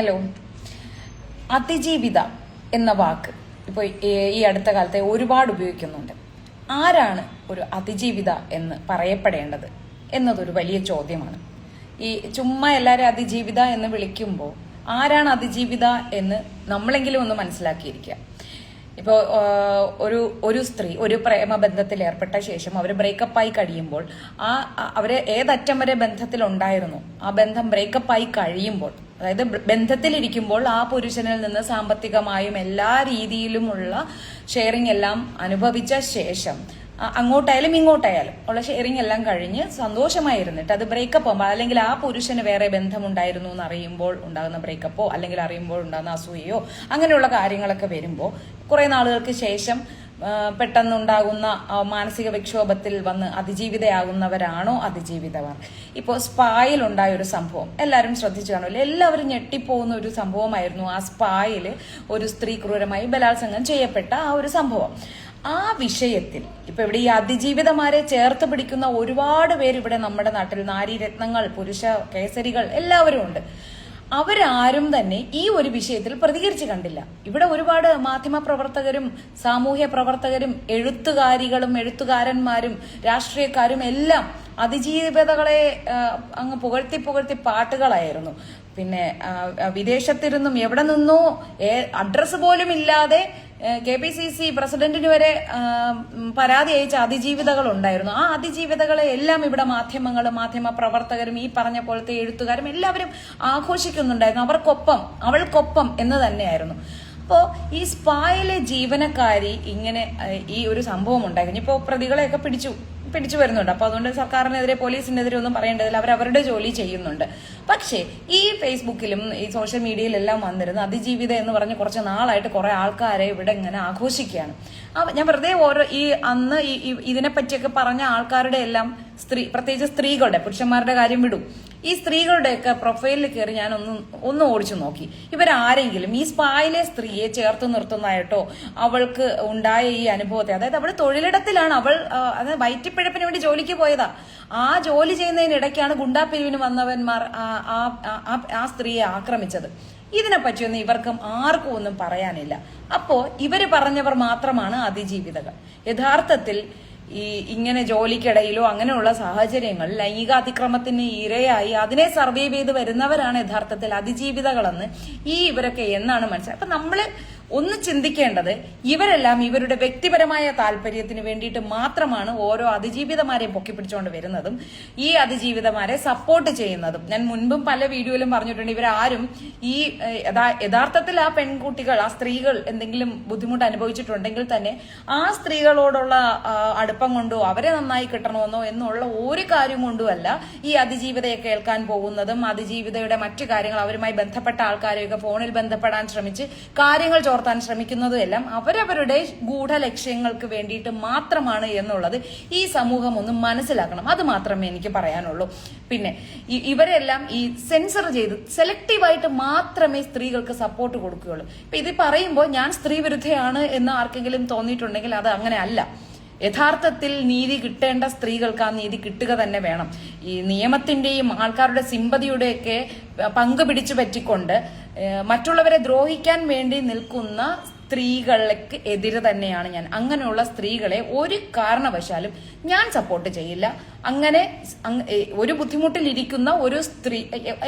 Hello. അതിജീവിത എന്ന വാക്ക് ഇപ്പോൾ ഈ അടുത്ത കാലത്തെ ഒരുപാട് ഉപയോഗിക്കുന്നുണ്ട്. ആരാണ് ഒരു അതിജീവിത എന്ന് പറയപ്പെടേണ്ടത് എന്നതൊരു വലിയ ചോദ്യമാണ്. ഈ ചുമ്മാ എല്ലാവരും അതിജീവിത എന്ന് വിളിക്കുമ്പോൾ ആരാണ് അതിജീവിത എന്ന് നമ്മളെങ്കിലും ഒന്ന് മനസ്സിലാക്കിയിരിക്കുക. ഇപ്പോൾ ഒരു ഒരു സ്ത്രീ ഒരു പ്രേമബന്ധത്തിൽ ഏർപ്പെട്ട ശേഷം അവർ ബ്രേക്കപ്പായി കഴിയുമ്പോൾ ആ അവർ ഏതറ്റം വരെ ബന്ധത്തിലുണ്ടായിരുന്നു? ആ ബന്ധം ബ്രേക്കപ്പായി കഴിയുമ്പോൾ അതായത് ബന്ധത്തിലിരിക്കുമ്പോൾ ആ പുരുഷനിൽ നിന്ന് സാമ്പത്തികമായും എല്ലാ രീതിയിലുമുള്ള ഷെയറിംഗ് എല്ലാം അനുഭവിച്ച ശേഷം അങ്ങോട്ടായാലും ഇങ്ങോട്ടായാലും ഉള്ള ഷെയറിംഗ് എല്ലാം കഴിഞ്ഞ് സന്തോഷമായിരുന്നിട്ട് അത് ബ്രേക്കപ്പ് അല്ലെങ്കിൽ ആ പുരുഷന് വേറെ ബന്ധമുണ്ടായിരുന്നു എന്ന് അറിയുമ്പോൾ ഉണ്ടാകുന്ന ബ്രേക്കപ്പോ അല്ലെങ്കിൽ അറിയുമ്പോൾ ഉണ്ടാകുന്ന അസൂയയോ അങ്ങനെയുള്ള കാര്യങ്ങളൊക്കെ വരുമ്പോൾ കുറെ നാളുകൾക്ക് ശേഷം പെട്ടെന്നുണ്ടാകുന്ന മാനസിക വിക്ഷോഭത്തിൽ വന്ന് അതിജീവിതയാകുന്നവരാണോ അതിജീവിതവർ ഇപ്പോൾ സ്പായിൽ ഉണ്ടായ ഒരു സംഭവം. എല്ലാവരും ശ്രദ്ധിച്ചു കാണുമല്ലോ എല്ലാവരും ഞെട്ടിപ്പോകുന്ന ഒരു സംഭവമായിരുന്നു ആ സ്പായിൽ ഒരു സ്ത്രീ ക്രൂരമായി ബലാത്സംഗം ചെയ്യപ്പെട്ട ആ ഒരു സംഭവം. ആ വിഷയത്തിൽ ഇപ്പൊ ഇവിടെ ഈ അതിജീവിതമാരെ ചേർത്ത് പിടിക്കുന്ന ഒരുപാട് പേര് ഇവിടെ നമ്മുടെ നാട്ടിൽ. നാരീരത്നങ്ങൾ പുരുഷ കേസരികൾ എല്ലാവരും ഉണ്ട്. അവരാരും തന്നെ ഈ ഒരു വിഷയത്തിൽ പ്രതികരിച്ചു കണ്ടില്ല. ഇവിടെ ഒരുപാട് മാധ്യമ പ്രവർത്തകരും സാമൂഹ്യ പ്രവർത്തകരും എഴുത്തുകാരികളും എഴുത്തുകാരന്മാരും രാഷ്ട്രീയക്കാരും എല്ലാം അതിജീവിതകളെ അങ്ങ് പുകഴ്ത്തി പുകഴ്ത്തി പാട്ടുകളായിരുന്നു. പിന്നെ വിദേശത്തിരുന്നും എവിടെ നിന്നോ അഡ്രസ്സ് പോലും ഇല്ലാതെ കെ പി സി സി പ്രസിഡന്റിന് വരെ പരാതി അയച്ച അതിജീവിതകൾ ഉണ്ടായിരുന്നു. ആ അതിജീവിതകളെ എല്ലാം ഇവിടെ മാധ്യമങ്ങളും മാധ്യമ പ്രവർത്തകരും ഈ പറഞ്ഞ പോലത്തെ എഴുത്തുകാരും എല്ലാവരും ആഘോഷിക്കുന്നുണ്ടായിരുന്നു. അവർക്കൊപ്പം അവൾക്കൊപ്പം എന്ന് തന്നെയായിരുന്നു. അപ്പോ ഈ സ്പായിലെ ജീവനക്കാരി ഇങ്ങനെ ഈ ഒരു സംഭവം ഉണ്ടായിരുന്നു. ഇപ്പോ പ്രതികളെയൊക്കെ പിടിച്ചു. പിടിച്ചു വരുന്നുണ്ട്. അപ്പൊ അതുകൊണ്ട് സർക്കാരിനെതിരെ പോലീസിനെതിരെ ഒന്നും പറയേണ്ടതില്ല. അവർ അവരുടെ ജോലി ചെയ്യുന്നുണ്ട്. പക്ഷേ ഈ ഫേസ്ബുക്കിലും ഈ സോഷ്യൽ മീഡിയയിലെല്ലാം വന്നിരുന്ന അതിജീവിത എന്ന് പറഞ്ഞ് കുറച്ച് നാളായിട്ട് കുറെ ആൾക്കാരെ ഇവിടെ ഇങ്ങനെ ആഘോഷിക്കുകയാണ്. ഞാൻ വെറുതെ ഓരോ ഈ അന്ന് ഈ- ഇതിനെപ്പറ്റിയൊക്കെ പറഞ്ഞ ആൾക്കാരുടെ എല്ലാം സ്ത്രീ പ്രത്യേകിച്ച് സ്ത്രീകളുടെ പുരുഷന്മാരുടെ കാര്യം വിടും. ഈ സ്ത്രീകളുടെയൊക്കെ പ്രൊഫൈലിൽ കയറി ഞാൻ ഒന്ന് ഒന്ന് ഓടിച്ചു നോക്കി. ഇവരാരെങ്കിലും ഈ സ്പായിലെ സ്ത്രീയെ ചേർത്ത് നിർത്തുന്നതായിട്ടോ അവൾക്ക് ഉണ്ടായ ഈ അനുഭവത്തെ അതായത് അവൾ തൊഴിലിടത്തിലാണ് അവൾ അതായത് വയറ്റിപ്പിഴപ്പിന് വേണ്ടി ജോലിക്ക് പോയതാ. ആ ജോലി ചെയ്യുന്നതിനിടയ്ക്കാണ് ഗുണ്ടാപ്പിരിവിന് വന്നവന്മാർ ആ- സ്ത്രീയെ ആക്രമിച്ചത്. ഇതിനെപ്പറ്റിയൊന്നും ഇവർക്കും ആർക്കും ഒന്നും പറയാനില്ല. അപ്പോ ഇവർ പറഞ്ഞവർ മാത്രമാണ് അതിജീവിതകൾ. യഥാർത്ഥത്തിൽ ഈ ഇങ്ങനെ ജോലിക്കിടയിലോ അങ്ങനെയുള്ള സാഹചര്യങ്ങളിൽ ലൈംഗികാതിക്രമത്തിന് ഇരയായി അതിനെ സർവൈവ് ചെയ്ത് വരുന്നവരാണ് യഥാർത്ഥത്തിൽ അതിജീവിതകളെന്ന് ഈ ഇവരൊക്കെ എന്നാണ് മനസ്സിലായത്. അപ്പൊ നമ്മൾ ഒന്ന് ചിന്തിക്കേണ്ടത് ഇവരെല്ലാം ഇവരുടെ വ്യക്തിപരമായ താല്പര്യത്തിന് വേണ്ടിയിട്ട് മാത്രമാണ് ഓരോ അതിജീവിതമാരെയും പൊക്കിപ്പിടിച്ചുകൊണ്ട് വരുന്നതും ഈ അതിജീവിതമാരെ സപ്പോർട്ട് ചെയ്യുന്നതും. ഞാൻ മുൻപും പല വീഡിയോയിലും പറഞ്ഞിട്ടുണ്ട് ഇവരാരും ഈ യഥാർത്ഥത്തിൽ ആ പെൺകുട്ടികൾ ആ സ്ത്രീകൾ എന്തെങ്കിലും ബുദ്ധിമുട്ട് അനുഭവിച്ചിട്ടുണ്ടെങ്കിൽ തന്നെ ആ സ്ത്രീകളോടുള്ള അടുപ്പം കൊണ്ടോ അവരെ നന്നായി കിട്ടണമെന്നോ എന്നുള്ള ഒരു കാര്യം കൊണ്ടുമല്ല ഈ അതിജീവിതയെ കേൾക്കാൻ പോകുന്നതും അതിജീവിതയുടെ മറ്റു കാര്യങ്ങൾ അവരുമായി ബന്ധപ്പെട്ട ആൾക്കാരെയൊക്കെ ഫോണിൽ ബന്ധപ്പെടാൻ ശ്രമിച്ച് കാര്യങ്ങൾ ചോർത്താൻ ശ്രമിക്കുന്നതും എല്ലാം അവരവരുടെ ഗൂഢ ലക്ഷ്യങ്ങൾക്ക് വേണ്ടിയിട്ട് മാത്രമാണ് എന്നുള്ളത് ഈ സമൂഹം ഒന്ന് മനസ്സിലാക്കണം. അത് മാത്രമേ എനിക്ക് പറയാനുള്ളൂ. പിന്നെ ഇവരെല്ലാം ഈ സെൻസർ ചെയ്ത് സെലക്റ്റീവായിട്ട് മാത്രമേ സ്ത്രീകൾക്ക് സപ്പോർട്ട് കൊടുക്കുകയുള്ളൂ. ഇപ്പൊ ഇത് പറയുമ്പോൾ ഞാൻ സ്ത്രീ വിരുദ്ധയാണ് എന്ന് ആർക്കെങ്കിലും തോന്നിയിട്ടുണ്ടെങ്കിൽ അത് അങ്ങനെ അല്ല. യഥാർത്ഥത്തിൽ നീതി കിട്ടേണ്ട സ്ത്രീകൾക്ക് ആ നീതി കിട്ടുക തന്നെ വേണം. ഈ നിയമത്തിന്റെയും ആൾക്കാരുടെ സിമ്പതിയുടെയൊക്കെ പങ്ക് പിടിച്ചു പറ്റിക്കൊണ്ട് മറ്റുള്ളവരെ ദ്രോഹിക്കാൻ വേണ്ടി നിൽക്കുന്ന സ്ത്രീകൾക്ക് എതിരെ തന്നെയാണ് ഞാൻ. അങ്ങനെയുള്ള സ്ത്രീകളെ ഒരു കാരണവശാലും ഞാൻ സപ്പോർട്ട് ചെയ്യില്ല. അങ്ങനെ ഒരു ബുദ്ധിമുട്ടിലിരിക്കുന്ന ഒരു സ്ത്രീ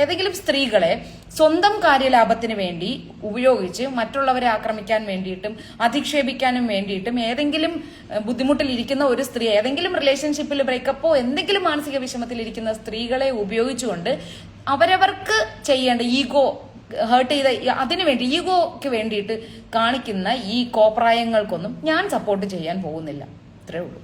ഏതെങ്കിലും സ്ത്രീകളെ സ്വന്തം കാര്യലാഭത്തിന് വേണ്ടി ഉപയോഗിച്ച് മറ്റുള്ളവരെ ആക്രമിക്കാൻ വേണ്ടിയിട്ടും അധിക്ഷേപിക്കാനും വേണ്ടിയിട്ടും ഏതെങ്കിലും ബുദ്ധിമുട്ടിലിരിക്കുന്ന ഒരു സ്ത്രീ ഏതെങ്കിലും റിലേഷൻഷിപ്പിൽ ബ്രേക്കപ്പോ എന്തെങ്കിലും മാനസിക വിഷമത്തിലിരിക്കുന്ന സ്ത്രീകളെ ഉപയോഗിച്ചുകൊണ്ട് അവരവർക്ക് ചെയ്യേണ്ട ഈഗോ ഹേർട്ട് ചെയ്ത അതിനു വേണ്ടി ഈഗോക്ക് വേണ്ടിയിട്ട് കാണിക്കുന്ന ഈ കോപ്രായങ്ങൾക്കൊന്നും ഞാൻ സപ്പോർട്ട് ചെയ്യാൻ പോകുന്നില്ല. ഇത്രേ ഉള്ളൂ.